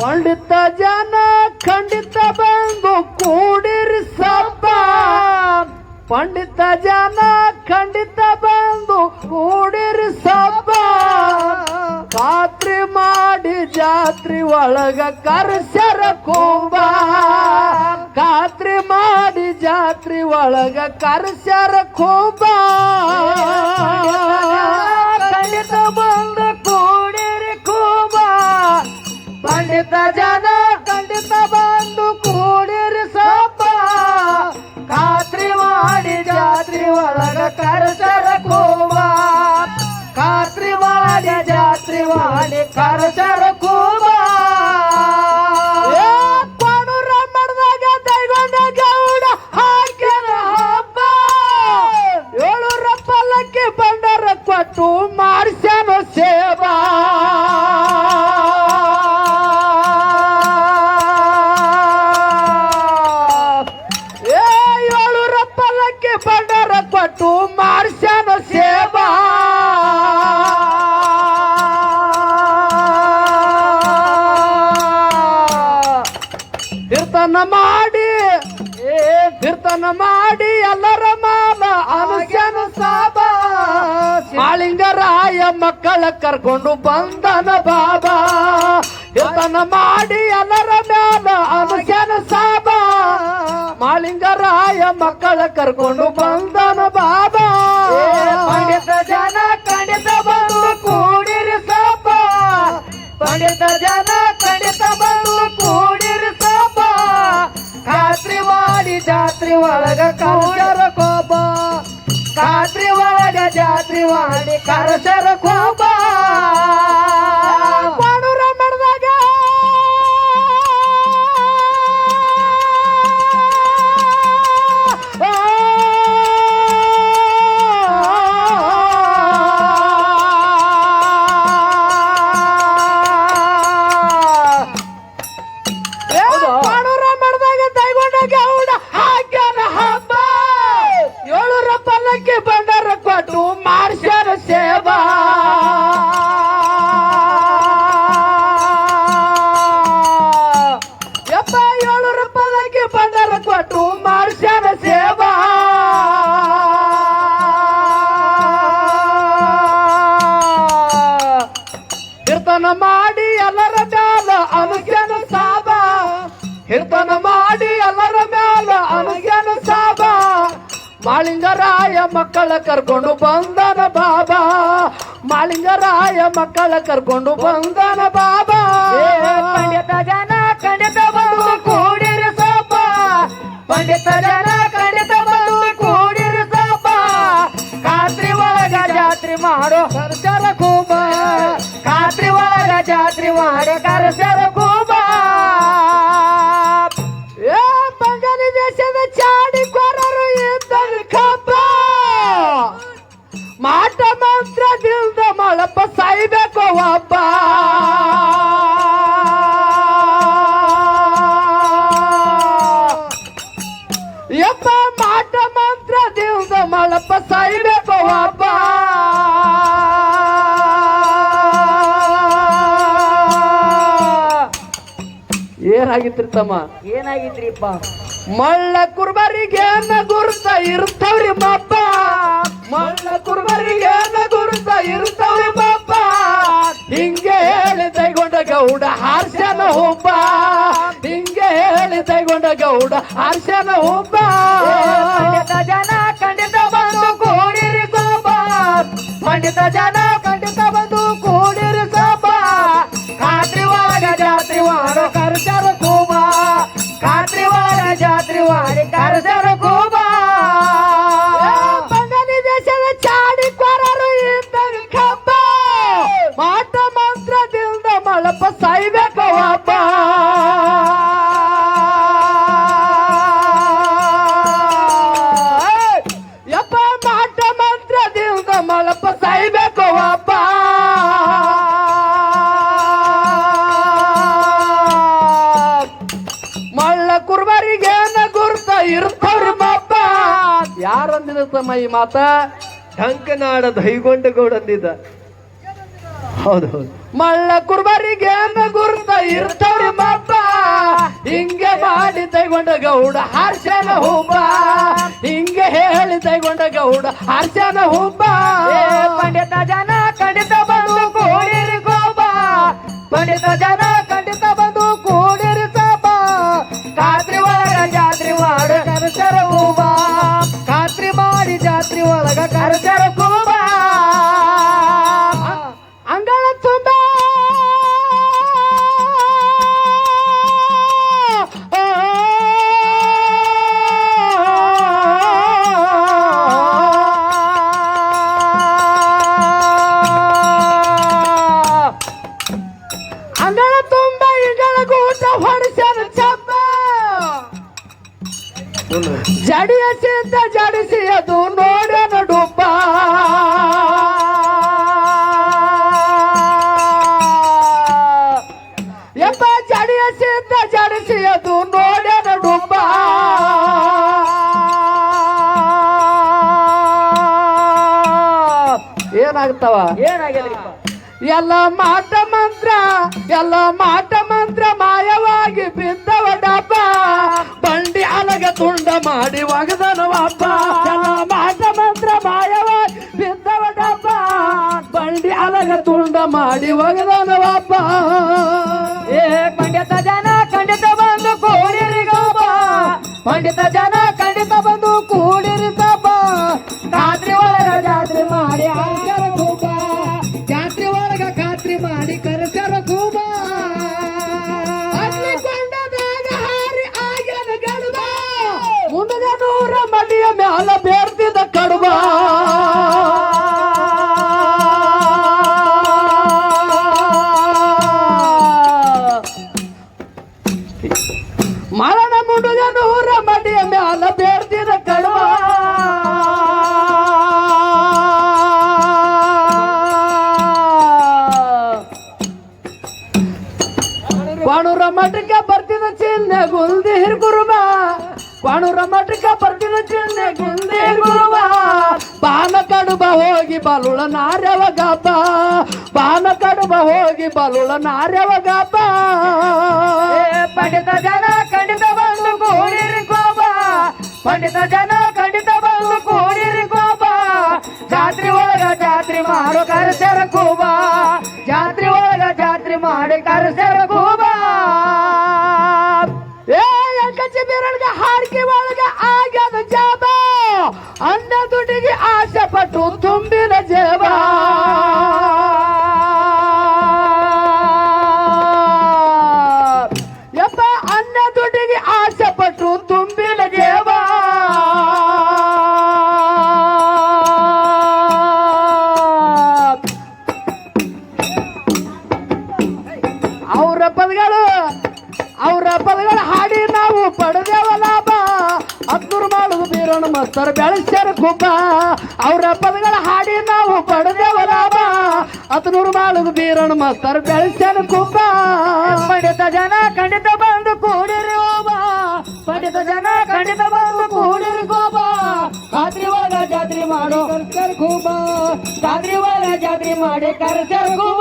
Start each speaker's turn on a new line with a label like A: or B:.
A: ಪಂಡಿತ ಜನ ಖಂಡಿತ ಬಂದು ಕೂಡಿರಿ ಸಬ್ಬ ಪಂಡಿತ ಜನ ಖಂಡಿತ ಬಂದು ಕೂಡಿರಿ ಸಬ್ಬ ಖಾತ್ರಿ ಮಾಡಿ ಜಾತ್ರಿ ಒಳಗ ಕರ್ಸರ ಕೋಂಬ. ಖಾತ್ರಿ ಮಾಡಿ ಜಾತ್ರಿ ಒಳಗ ಕರ್ಸರ ಕೂಬ. ಪಂಡಿತ ಜನ ಪಲ್ಲಕ್ಕಿ ಬಂಡರ ಕೊಟ್ಟು ಮಾಡಿಸ್ಯಾನ ಸೇವಾ ಕೀರ್ತನ ಮಾಡಿ ತೀರ್ಥನ ಮಾಡಿ ಎಲ್ಲರ ಮಾಲ ಅನುಜನ ಸಾಬ. ಮಾಳಿಂಗರಾಯ ಮಕ್ಕಳ ಕರ್ಕೊಂಡು ಬಂದನ ಬಾಬಾ. ಕೀರ್ತನ ಮಾಡಿ ಎಲ್ಲರ ಮಕ್ಕಳ ಕರ್ಕೊಂಡು ಬಂದನ ಬಾಬಾ. ಪಂಡಿತ ಜನ, ಖಂಡಿತ ಬಂದು ಕೂಡಿರಿ ಸಾಪ ಪಂಡಿತ ಜನ, ಖಂಡಿತ ಬಂದು ಕೂಡಿರಿ ಸಾಪ ಖಾತ್ರಿ ಮಾಡಿ ಜಾತ್ರಿ ಒಳಗ ಕೌಡರ ಕೋಪ. ಖಾತ್ರಿ ಒಳಗ ಜಾತ್ರಿ ಮಾಡಿ ಕರಸರ ಕೋಪ. ಎಲ್ಲರ ಮ್ಯಾಲ ಅನುಜ್ಞಾನ ಸಾಬ ಹಿರ್ತನ ಮಾಡಿ ಎಲ್ಲರ ಮ್ಯಾಲ ಅನುಜ್ಞಾನ ಸಾಬ ಮಾಳಿಂಗರಾಯ ಮಕ್ಕಳ ಕರ್ಕೊಂಡು ಬಂದನ ಬಾಬಾ. ಮಾಳಿಂಗರಾಯ ಮಕ್ಕಳ ಕರ್ಕೊಂಡು ಬಂದನ ಬಾಬಾ. ಪಂಡಿತ ಜನ ಖಂಡಿತ ಬಂದು ಕೂಡಿರ ಸೋಪ. ಪಂಡಿತ ಜನ ಮಾಡೋ ಕರ್ಸರ ಕೂಬ. ಏ ಬಂಗಾಳಿ ದೇಶದ ಚಾಡಿ ಕೊರರು ಇದ್ದರು ಕಬ್ಬ. ಮಾಟ ಮಂತ್ರದಿಂದ ಮಳಪ ಸಾಯ್ಬೇಕು ಒಬ್ಬ. ಮಾಟ ಸಾಯ್ಬೇಕು ಒಬ್ಬ. ಏನಾಗಿತ್ರಿ ತಮ್ಮ
B: ಏನಾಗಿತ್ರಿಪ್ಪ
A: ಮಳ್ಳ ಕುರ್ಬರಿಗೆ ಗುರುತ ಇರ್ತಾವ್ರಿ ಬಾಪ ಮಳ್ಳ ಕುರ್ಬರಿಗೆ ಗುರುತ ಇರ್ತಾವ್ರಿ ಬಾಪ ಹಿಂಗೆ ಹೇಳಿ ತೈಗೊಂಡ ಗೌಡ ಹಾರ್ಸ್ಯನ ಹೋಪ. ಹಿಂಗೆ ಹೇಳಿ ತೈಗೊಂಡ ಗೌಡ ಹಾರ್ಸ್ಯನ ಹೋಪ. ಜನ ಖಂಡಿತ ಬಂದು ಕೋಡಿರಿ ಗೋಪ ಪಂಡಿತ ಜನ ಮಳಪ ಸಾಯ್ಬೇಕು ಅಪ್ಪ. ಮಳ್ಳ ಕುರ್ಬರಿಗೇನ ಗುರ್ತ ಇರ್ತವ್ರ ಬಾಪ ಯಾರಂದಿದ ತಮ್ಮ ಈ ಮಾತ?
B: ಢಂಕನಾಡ ದೈಗೊಂಡ ಗೌಡ ಹೌದು ಹೌದು.
A: ಮಳ್ಳ ಕುರ್ಬರಿಗೆ ಗುರ್ತ ಇರ್ತವ್ರಿ ಬಾಪ ಹಿಂಗೆ ಮಾಡಿ ತೈಗೊಂಡ ಗೌಡ ಹರ್ಷನ ಹೂಬ ಹಿಂಗೆ ಹೇಳಿ ತೈಗೊಂಡ ಗೌಡ ಹರ್ಷನ
B: ಹೂಬ ಪಂಡಿತ ಜನ ಕಡಿ
A: ಅಂಗಳ ತುಂಬ ಇಂಗಳ ಗೂಟ ಹೊಡಿಸ್ಯಾರ ಚಪ್ಪ. ಜಡಿಯ ಸಿದ್ಧ ಜಡಿಸಿ ಅದು ನೋಡನ ಡುಬ್ಬ ಎಂಬ ಜಡಿಯ ಸಿದ್ಧ ಜಡಿಸಿ ಅದು ನೋಡನ ಡುಬ್ಬ ಏನಾಗ್ತಾವ?
B: ಏನಾಗ್ಯದ?
A: ಎಲ್ಲ ಮಾಟ ಮಂತ್ರ, ಎಲ್ಲ ಮಾಟ ಮಂತ್ರ ಮಾಯವಾಗಿ ಬಿದ್ದವ ಡಬ್ಬ ಬಂಡಿ ಅಲಗ ತುಂಡ ಮಾಡಿ ಒಗದನ ಒಬ್ಬ ಎಲ್ಲ ಮಾಟ ಮಂತ್ರ ಮಾಯವಾಗಿ ಬಿದ್ದವ ಡಬ್ಬ ಬಂಡಿ ಅಲಗ ತುಂಡ ಮಾಡಿ ಒಗದನ ಒಬ್ಬ
B: ಏ, ಪಂಡಿತ ಜನ ಖಂಡಿತ ಬಂದು ಕೂಡಿರಿ ಗೋಬ ಪಂಡಿತ ಜನ
A: ನೂರ ಮನೆಯ ಮ್ಯಾಲ ಬೇರ್ತಿದ ಕಡುಬ. ಕ್ವಾಣೂರ ಬರ್ತಿನ ಬರ್ತಿದ ಗುಂದೆ ಗುರುವ. ಬಾನ ಕಡುಬ ಹೋಗಿ ಬಲುಳ ನಾರ್ಯವ ಗಾಪ. ಬಾನ ಕಡುಬ ಹೋಗಿ ಬಲುಳ ನಾರ್ಯವ
B: ಗಾಪ. ಪಂಡಿತ ಜನ, ಖಂಡಿತ ಬಂದು ಕೂಡಿರಿ ಕೋಪ. ಪಂಡಿತ ಜನ, ಖಂಡಿತ ಬಂದು ಕೂಡಿರಿ ಕೋಪ. ಜಾತ್ರೆ ಒಳಗ ಜಾತ್ರಿ ಮಾಡು, ಕರೆಸರ ಕೂಬ ಜಾತ್ರೆ ಒಳಗ ಜಾತ್ರಿ ಮಾಡಿ, ಕರಸರ
A: ಅನ್ನ ದುಡಿಗೆ ಆಸೆ ಪಟ್ಟು ತುಂಬಿನ ಜೇವ. ಯಪ್ಪ ಅನ್ನ ದುಡಿಗೆ ಆಸೆ ಪಟ್ಟು ತುಂಬಿನ ಜೇವ. ಅವರ ಪದಗಳು, ಅವರ ಪದಗಳ ಹಾಡಿ ನಾವು ಪಡೆದೇವ ಲಾಭ. ಹತ್ನೂರು ಮಾಡುದು ಬೀರಣ್ಣ ಮಸ್ತರ್ ಬೆಳೆಸ್ಯಾರ ಕುಬ್ಬ ಅವರ ಪದಗಳ ಹಾಡಿ ನಾವು ಪಡೆದೇವ ಲಾಭ ಮಾಡುದು ಬೀರಣ್ಣ ಮಸ್ತರ್ ಬೆಳೆಸ್ಯಾರ ಕುಬ್ಬ
B: ಪಂಡಿತ ಜನ ಖಂಡಿತ ಬಂದು ಕೂಡಿರಿ ಓಬ ಪಂಡಿತ ಜನ ಖಂಡಿತ ಬಂದು ಕೂಡಿರಿ ಗೋಬ ಖಾತ್ರಿ ಒಳಗ ಜಾತ್ರೆ ಮಾಡು ಕರ್ಕರ್ ಕೂಬ. ಖಾತ್ರಿ ಒಳಗ ಜಾತ್ರೆ ಮಾಡಿ ಕರ್ಕರ್ ಕೂಬ.